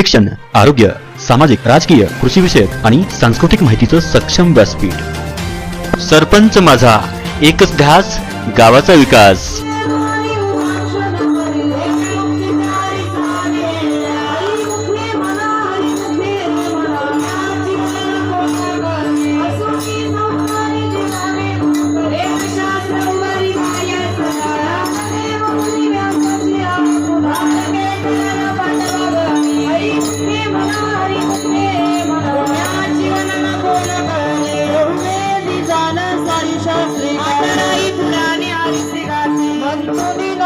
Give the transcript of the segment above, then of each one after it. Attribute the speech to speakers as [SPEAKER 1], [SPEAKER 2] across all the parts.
[SPEAKER 1] शिक्षण आरोग्य सामाजिक राजकीय कृषी विषयक आणि सांस्कृतिक माहितीचं सक्षम व्यासपीठ. सरपंच माझा एकच ध्यास गावाचा विकास.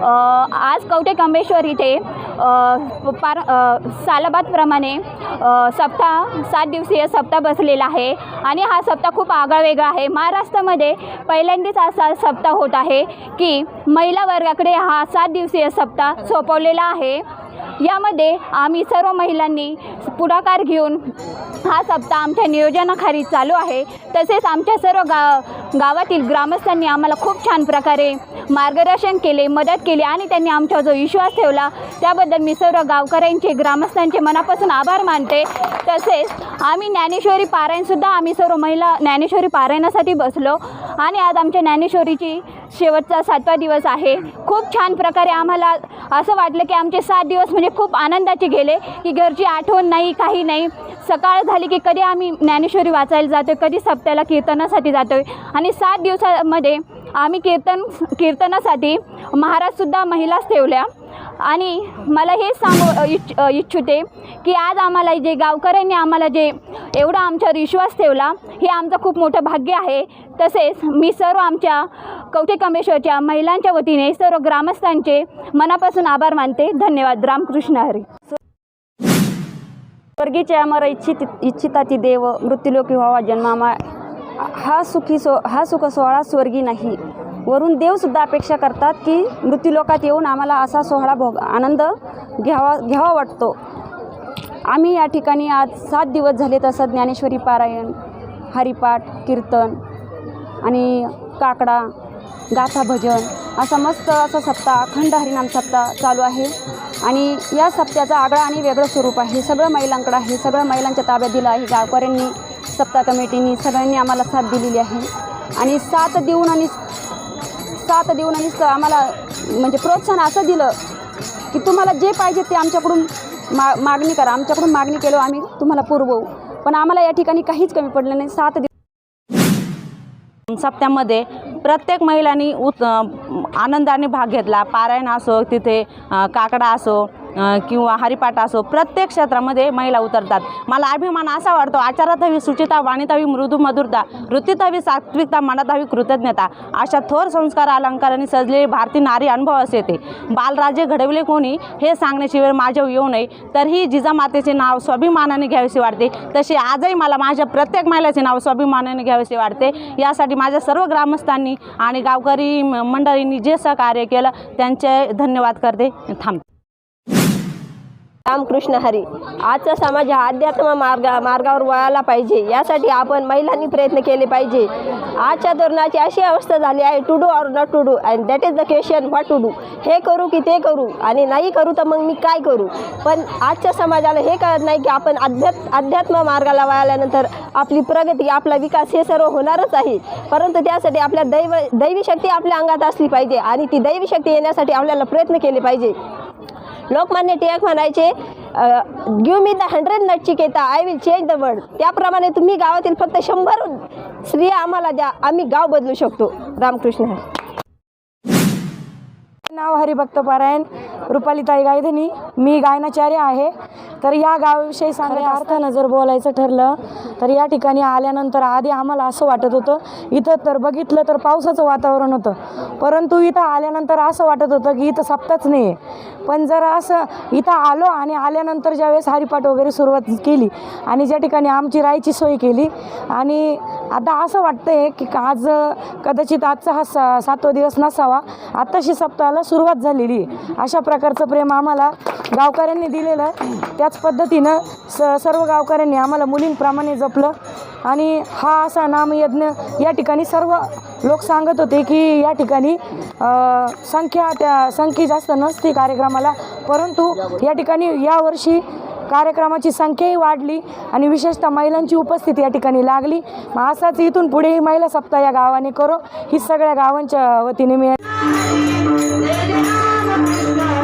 [SPEAKER 2] आज कवठे कंबेश्वर इथे पार अ, सालाबादप्रमाणे सप्ताह सात दिवसीय सप्ताह बसलेला आहे. आणि हा सप्ताह खूप आगळावेगळा आहे. महाराष्ट्रामध्ये पहिल्यांदाच असा सप्ताह होत आहे की महिला वर्गाकडे हा सात दिवसीय सप्ताह सोपवलेला आहे. यामध्ये आम्ही सर्व महिलांनी पुढाकार घेऊन हा सप्ताह आमच्या नियोजनाखाली चालू आहे. तसेच आमच्या सर्व गा गावातील ग्रामस्थांनी आम्हाला खूप छान प्रकारे मार्गदर्शन केले मदत केली आणि त्यांनी आमच्यावर जो विश्वास ठेवला त्याबद्दल मी सर्व गावकऱ्यांचे ग्रामस्थांचे मनापासून आभार मानते. तसेच आम्ही ज्ञानेश्वरी पारायणसुद्धा आम्ही सर्व महिला ज्ञानेश्वरी पारायणासाठी बसलो आणि आज आमच्या ज्ञानेश्वरीची शेवटचा सातवा दिवस आहे. खूप छान प्रकारे आम्हाला असं वाटलं की आमचे सात दिवस म्हणजे खूप आनंदाचे गेले की घरची आठवण नाही काही नाही. सकाळ झाली की कधी आम्ही ज्ञानेश्वरी वाचायला जातो कधी सप्त्याला कीर्तनासाठी जातो आहे आणि सात दिवसामध्ये आम्ही कीर्तन कीर्तनासाठी महाराजसुद्धा महिलाच ठेवल्या. आणि मला हे सांगू इच्छ इच्छुते की आज आम्हाला जे गावकऱ्यांनी आम्हाला जे एवढा आमच्यावर विश्वास ठेवला हे आमचं खूप मोठं भाग्य आहे. तसेच मी सर्व आमच्या कवठे कमेश्वरच्या महिलांच्या वतीने सर्व ग्रामस्थांचे मनापासून आभार मानते. धन्यवाद. रामकृष्ण हरी.
[SPEAKER 3] स्वर्गीचे अमर इच्छित ती देव मृत्यूलोकी व्हावा जन्मामा हा सुखी सो हा सुख सोहळा स्वर्गी नाही. वरून देवसुद्धा अपेक्षा करतात की मृत्यूलोकात येऊन आम्हाला असा सोहळा भोग आनंद घ्यावा घ्यावा वाटतो. आम्ही या ठिकाणी आज सात दिवस झाले तसं ज्ञानेश्वरी पारायण हरिपाठ कीर्तन आणि काकडा गाथा भजन असा मस्त असा सप्ताह अखंड हरिनाम सप्ताह चालू आहे. आणि या सप्त्याचं आगळं आणि वेगळं स्वरूप आहे. सगळं महिलांकडं आहे. सगळं महिलांच्या ताब्यात दिलं आहे. गावकऱ्यांनी सप्ताह कमिटीनी सगळ्यांनी आम्हाला साथ दिलेली आहे. आणि साथ देऊन आणि साथ देऊन आणि आम्हाला म्हणजे प्रोत्साहन असं दिलं की तुम्हाला जे पाहिजे ते आमच्याकडून मा मागणी करा. आमच्याकडून मागणी केलो आम्ही तुम्हाला पुरवू. पण आम्हाला या ठिकाणी काहीच कमी पडलं नाही. सात दिवस
[SPEAKER 4] सप्त्यामध्ये प्रत्येक महिलांनी उत आनंदाने भाग घेतला. पारायण असो तिथे काकडा असो किंवा हरिपाठ असो प्रत्येक क्षेत्रामध्ये महिला उतरतात. मला अभिमान असा वाटतो आचारात हवी सुचिता वाणितावी हवी मृदू मधुरता वृत्तीत हवी सात्विकता मनात हवी कृतज्ञता अशा थोर संस्कार अलंकारांनी सजलेली भारतीय नारी अनुभव असे येते. बालराजे घडवले कोणी हे सांगण्याची वेळ माझ्या येऊ नये तरीही जिजामातेचे नाव स्वाभिमानाने घ्यावेसे वाटते. तसे आजही मला माझ्या प्रत्येक महिलाचे नाव स्वाभिमानाने घ्यावेसे वाटते. यासाठी माझ्या सर्व ग्रामस्थांनी आणि गावकरी म- मंडळींनी जे सहकार्य केलं त्यांचे धन्यवाद करते. थांबते
[SPEAKER 5] रामकृष्ण हरी. आजचा समाज हा अध्यात्म मार्ग मार्गावर वळाला पाहिजे. यासाठी आपण महिलांनी प्रयत्न केले पाहिजे. आजच्या धोरणाची अशी अवस्था झाली आहे to do or not to do and that is the question what to do हे करू की ते करू? आणि नाही करू तर मग मी काय करू? पण आजच्या समाजाला हे कळत नाही की आपण अध्यात् अध्यात्म मार्गाला वळाल्यानंतर आपली प्रगती आपला विकास हे सर्व होणारच आहे. परंतु त्यासाठी आपल्या दैव दैवी शक्ती आपल्या अंगात असली पाहिजे आणि ती दैवी शक्ती येण्यासाठी आपल्याला प्रयत्न केले पाहिजे. लोकमान्य टिळक म्हणायचे give me the hundred Nachiketa I will change the world त्याप्रमाणे तुम्ही गावातील फक्त शंभर स्त्रिया आम्हाला द्या आम्ही गाव बदलू शकतो. रामकृष्ण
[SPEAKER 6] नाव हरिभक्त पारायण रुपालीताई गायधनी. मी गायनाचार्य आहे. तर या गावाविषयी सांगण्या अर्थानं जर बोलायचं ठरलं तर या ठिकाणी आल्यानंतर आधी आम्हाला असं वाटत होतं इथं तर बघितलं तर पावसाचं वातावरण होतं. परंतु इथं आल्यानंतर असं वाटत होतं की इथं सप्ताच नाही आहे पण जर असं इथं आलो आणि आल्यानंतर ज्यावेळेस हरिपाठ वगैरे सुरुवात केली आणि ज्या ठिकाणी आमची राहायची सोय केली आणि आता असं वाटतंय की आज कदाचित आजचा हा सा सातवा दिवस नसावा आत्ताशी सप्ताहाला सुरुवात झालेली आहे. अशा प्रकारचं प्रेम आम्हाला गावकऱ्यांनी दिलेलं आहे. त्याच पद्धतीनं स सर्व गावकऱ्यांनी आम्हाला मुलींप्रमाणे जपलं. आणि हा असा नामयज्ञ या ठिकाणी सर्व लोक सांगत होते की या ठिकाणी संख्या त्या संख्या जास्त नसते कार्यक्रमाला. परंतु या ठिकाणी यावर्षी कार्यक्रमाची संख्याही वाढली आणि विशेषतः महिलांची उपस्थिती या ठिकाणी लागली. मग असाच इथून पुढेही महिला सप्ताह या गावाने करो. ही सगळ्या गावांच्या वतीने मी I'm a Krishna